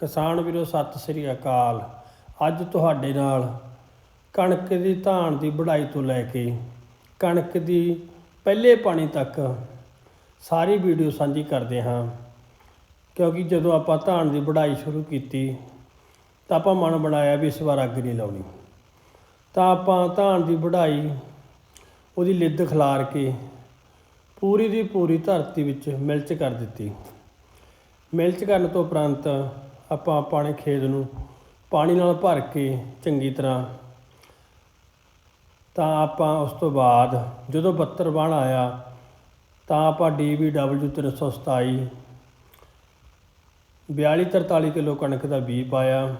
ਕਿਸਾਨ ਵੀਰੋ, ਸਤਿ ਸ੍ਰੀ ਅਕਾਲ। ਅੱਜ ਤੁਹਾਡੇ ਨਾਲ ਕਣਕ ਦੀ ਧਾਨ ਦੀ ਵਢਾਈ ਤੋਂ ਲੈ ਕੇ ਕਣਕ ਦੀ ਪਹਿਲੇ ਪਾਣੀ ਤੱਕ ਸਾਰੀ ਵੀਡੀਓ ਸਾਂਝੀ ਕਰਦੇ ਹਾਂ। ਕਿਉਂਕਿ ਜਦੋਂ ਆਪਾਂ ਧਾਨ ਦੀ ਵਢਾਈ ਸ਼ੁਰੂ ਕੀਤੀ, ਤਾਂ ਆਪਾਂ ਮਨ ਬਣਾਇਆ ਵੀ ਇਸ ਵਾਰ ਅੱਗ ਨਹੀਂ ਲਾਉਣੀ। ਤਾਂ ਆਪਾਂ ਧਾਨ ਦੀ ਵਢਾਈ ਉਹਦੀ ਲਿੱਦ ਖਿਲਾਰ ਕੇ ਪੂਰੀ ਦੀ ਪੂਰੀ ਧਰਤੀ ਵਿੱਚ ਮਿਲਚ ਕਰ ਦਿੱਤੀ। ਮਿਲਚ ਕਰਨ ਤੋਂ ਉਪਰੰਤ ਆਪਾਂ ਆਪਣੇ ਖੇਤ ਨੂੰ ਪਾਣੀ ਨਾਲ ਭਰ ਕੇ ਚੰਗੀ ਤਰ੍ਹਾਂ ਤਾਂ ਆਪਾਂ ਉਸ ਤੋਂ ਬਾਅਦ ਜਦੋਂ 72 ਬਣ ਆਇਆ ਤਾਂ ਆਪਾਂ DBW 327 42 43 ਕਿਲੋ ਕਣਕ ਦਾ ਬੀਜ ਪਾਇਆ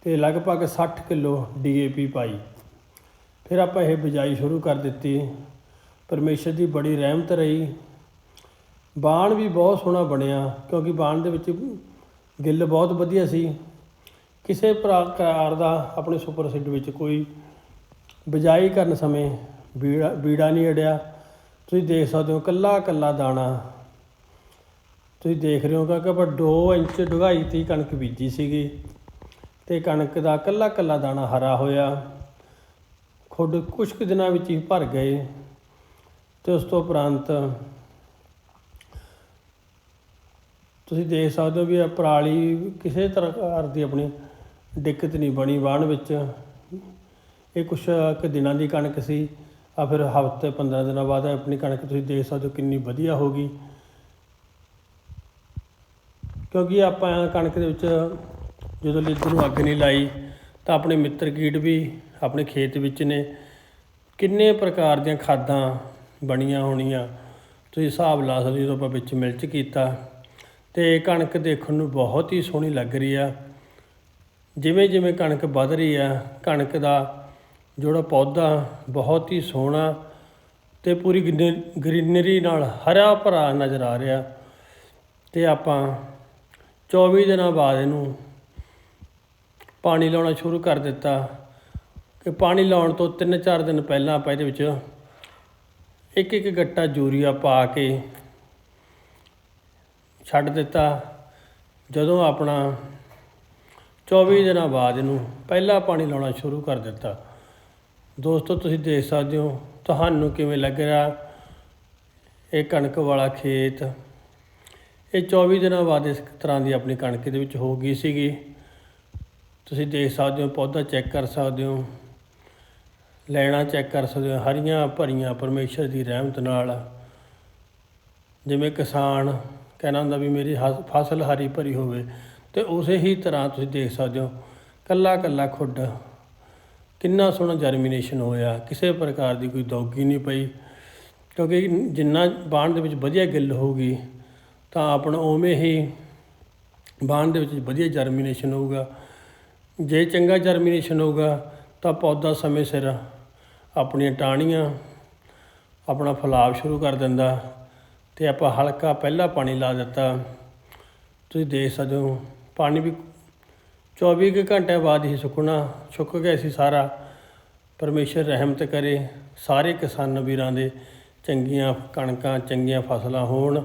ਤੇ ਲਗਭਗ 60 ਕਿਲੋ DAP ਪਾਈ। ਫਿਰ ਆਪਾਂ ਇਹ ਬਿਜਾਈ ਸ਼ੁਰੂ ਕਰ ਦਿੱਤੀ। ਪਰਮੇਸ਼ਰ ਦੀ ਬੜੀ ਰਹਿਮਤ ਰਹੀ। ਬਾਣ ਵੀ ਬਹੁਤ ਸੋਹਣਾ ਬਣਿਆ ਕਿਉਂਕਿ ਬਾਣ ਦੇ ਵਿੱਚ ਗਿੱਲ ਬਹੁਤ ਵਧੀਆ ਸੀ। ਕਿਸੇ ਪ੍ਰਕਾਰ ਦਾ ਆਪਣੇ ਸੁਪਰ ਸੀਡ ਵਿੱਚ ਕੋਈ ਬਿਜਾਈ ਕਰਨ ਸਮੇਂ ਬੀੜਾ ਬੀੜਾ ਨਹੀਂ ਅੜਿਆ। ਤੁਸੀਂ ਦੇਖ ਸਕਦੇ ਹੋ ਕੱਲਾ ਕੱਲਾ ਦਾਣਾ। ਤੁਸੀਂ ਦੇਖ ਰਹੇ ਹੋ ਕਿ ਆਪਾਂ 2 ਇੰਚ ਡੂੰਘਾਈ ਤੇ ਕਣਕ ਬੀਜੀ ਸੀਗੀ ਤੇ ਕਣਕ ਦਾ ਕੱਲਾ ਕੱਲਾ ਦਾਣਾ ਹਰਾ ਹੋਇਆ। ਖੁੱਡ ਕੁਝ ਕੁ ਦਿਨਾਂ ਵਿੱਚ ਹੀ ਭਰ ਗਏ ਤੇ ਉਸ ਤੋਂ ਉਪਰੰਤ ਤੁਸੀਂ ਦੇਖ ਸਕਦੇ ਹੋ ਵੀ ਇਹ ਪਰਾਲੀ ਕਿਸੇ ਤਰ੍ਹਾਂ ਦੀ ਆਪਣੀ ਦਿੱਕਤ ਨਹੀਂ ਬਣੀ ਵਾਹਣ ਵਿੱਚ। ਇਹ ਕੁਛ ਕੁ ਦਿਨਾਂ ਦੀ ਕਣਕ ਸੀ, ਆ ਫਿਰ ਹਫ਼ਤੇ 15 ਦਿਨਾਂ ਬਾਅਦ ਆਪਣੀ ਕਣਕ ਤੁਸੀਂ ਦੇਖ ਸਕਦੇ ਹੋ ਕਿੰਨੀ ਵਧੀਆ ਹੋ ਗਈ। ਕਿਉਂਕਿ ਆਪਾਂ ਕਣਕ ਦੇ ਵਿੱਚ ਜਦੋਂ ਲਿੱਦ ਨੂੰ ਅੱਗ ਨਹੀਂ ਲਾਈ, ਤਾਂ ਆਪਣੇ ਮਿੱਤਰ ਕੀਟ ਵੀ ਆਪਣੇ ਖੇਤ ਵਿੱਚ ਨੇ। ਕਿੰਨੇ ਪ੍ਰਕਾਰ ਦੀਆਂ ਖਾਦਾਂ ਬਣੀਆਂ ਹੋਣੀਆਂ, ਤੁਸੀਂ ਹਿਸਾਬ ਲਾ ਸਕਦੇ ਹੋ ਜਦੋਂ ਆਪਾਂ ਵਿੱਚ ਮਿਲਚ ਕੀਤਾ। ਤੇ ਕਣਕ ਦੇਖਣ ਨੂੰ ਬਹੁਤ ਹੀ ਸੋਹਣੀ ਲੱਗ ਰਹੀ ਆ। ਜਿਵੇਂ ਜਿਵੇਂ ਕਣਕ ਵੱਧ ਰਹੀ ਆ, ਕਣਕ ਦਾ ਜਿਹੜਾ ਪੌਦਾ ਬਹੁਤ ਹੀ ਸੋਹਣਾ ਤੇ ਪੂਰੀ ਗ੍ਰੀਨਰੀ ਨਾਲ ਹਰਾ ਭਰਾ ਨਜ਼ਰ ਆ ਰਿਹਾ। ਤੇ ਆਪਾਂ 24 ਦਿਨਾਂ ਬਾਅਦ ਇਹਨੂੰ ਪਾਣੀ ਲਾਉਣਾ ਸ਼ੁਰੂ ਕਰ ਦਿੱਤਾ। ਕਿ ਪਾਣੀ ਲਾਉਣ ਤੋਂ 3-4 ਦਿਨ ਪਹਿਲਾਂ ਆਪਾਂ ਇਹਦੇ ਵਿੱਚ ਇੱਕ ਇੱਕ ਗੱਟਾ ਯੂਰੀਆ ਪਾ ਕੇ ਛੱਡ ਦਿੱਤਾ। ਜਦੋਂ ਆਪਣਾ 24 ਦਿਨਾਂ ਬਾਅਦ ਇਹਨੂੰ ਪਹਿਲਾ ਪਾਣੀ ਲਾਉਣਾ ਸ਼ੁਰੂ ਕਰ ਦਿੱਤਾ। ਦੋਸਤੋ, ਤੁਸੀਂ ਦੇਖ ਸਕਦੇ ਹੋ, ਤੁਹਾਨੂੰ ਕਿਵੇਂ ਲੱਗ ਰਿਹਾ? ਇਹ ਕਣਕ ਵਾਲਾ ਖੇਤ। ਇਹ 24 ਦਿਨਾਂ ਬਾਅਦ ਇਸ ਤਰ੍ਹਾਂ ਦੀ ਆਪਣੀ ਕਣਕ ਦੇ ਵਿੱਚ ਹੋ ਗਈ ਸੀਗੀ। ਤੁਸੀਂ ਦੇਖ ਸਕਦੇ ਹੋ, ਪੌਦਾ ਚੈੱਕ ਕਰ ਸਕਦੇ ਹੋ, ਲੈਣਾ ਚੈੱਕ ਕਰ ਸਕਦੇ ਹੋ, ਹਰੀਆਂ ਭਰੀਆਂ ਪਰਮੇਸ਼ਰ ਦੀ ਰਹਿਮਤ ਨਾਲ। ਜਿਵੇਂ ਕਿਸਾਨ ਕਹਿਣਾ ਹੁੰਦਾ ਵੀ ਮੇਰੀ ਹਸ- ਫਸਲ ਹਰੀ ਭਰੀ ਹੋਵੇ, ਤੇ ਉਸੇ ਹੀ ਤਰ੍ਹਾਂ ਤੁਸੀਂ ਦੇਖ ਸਕਦੇ ਹੋ, ਕੱਲਾ ਕੱਲਾ ਖੁੱਡ, ਕਿੰਨਾ ਸੋਹਣਾ ਜਰਮੀਨੇਸ਼ਨ ਹੋਇਆ, ਕਿਸੇ ਪ੍ਰਕਾਰ ਦੀ ਕੋਈ ਦੌਗੀ ਨਹੀਂ ਪਈ, ਕਿਉਂਕਿ ਜਿੰਨਾ ਬਾਣ ਦੇ ਵਿੱਚ ਵਧੀਆ ਗਿੱਲ ਹੋਊਗੀ, ਤਾਂ ਆਪਣਾ ਉਵੇਂ ਹੀ ਬਾਣ ਦੇ ਵਿੱਚ ਵਧੀਆ ਜਰਮੀਨੇਸ਼ਨ ਹੋਊਗਾ। ਜੇ ਚੰਗਾ ਜਰਮੀਨੇਸ਼ਨ ਹੋਊਗਾ, ਤਾਂ ਪੌਦਾ ਸਮੇਂ ਸਿਰ ਆਪਣੀਆਂ ਟਾਹਣੀਆਂ, ਆਪਣਾ ਫਲਾਵ ਸ਼ੁਰੂ ਕਰ ਦਿੰਦਾ ਤੇ ਆਪਾਂ ਹਲਕਾ ਪਹਿਲਾ ਪਾਣੀ ਲਾ ਦਿੱਤਾ। ਤੁਸੀਂ ਦੇਖ ਸਕਦੇ ਹੋ, ਪਾਣੀ ਵੀ 24 ਕੁ ਘੰਟਿਆਂ ਬਾਅਦ ਹੀ ਸੁੱਕਣਾ, ਸੁੱਕ ਗਿਆ ਸੀ ਸਾਰਾ। ਪਰਮੇਸ਼ਰ ਰਹਿਮਤ ਕਰੇ, ਸਾਰੇ ਕਿਸਾਨ ਵੀਰਾਂ ਦੇ ਚੰਗੀਆਂ ਕਣਕਾਂ, ਚੰਗੀਆਂ ਫਸਲਾਂ ਹੋਣ,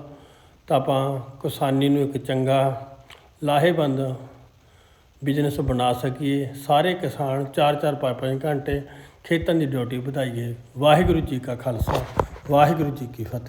ਤਾਂ ਆਪਾਂ ਕਿਸਾਨੀ ਨੂੰ ਇੱਕ ਚੰਗਾ ਲਾਹੇਵੰਦ ਬਿਜ਼ਨਸ ਬਣਾ ਸਕੀਏ। ਸਾਰੇ ਕਿਸਾਨ 4-4 5-5 ਘੰਟੇ ਖੇਤਾਂ ਦੀ ਡਿਊਟੀ ਵਧਾਈਏ। ਵਾਹਿਗੁਰੂ ਜੀ ਕਾ ਖਾਲਸਾ, ਵਾਹਿਗੁਰੂ ਜੀ ਕੀ ਫਤਿਹ।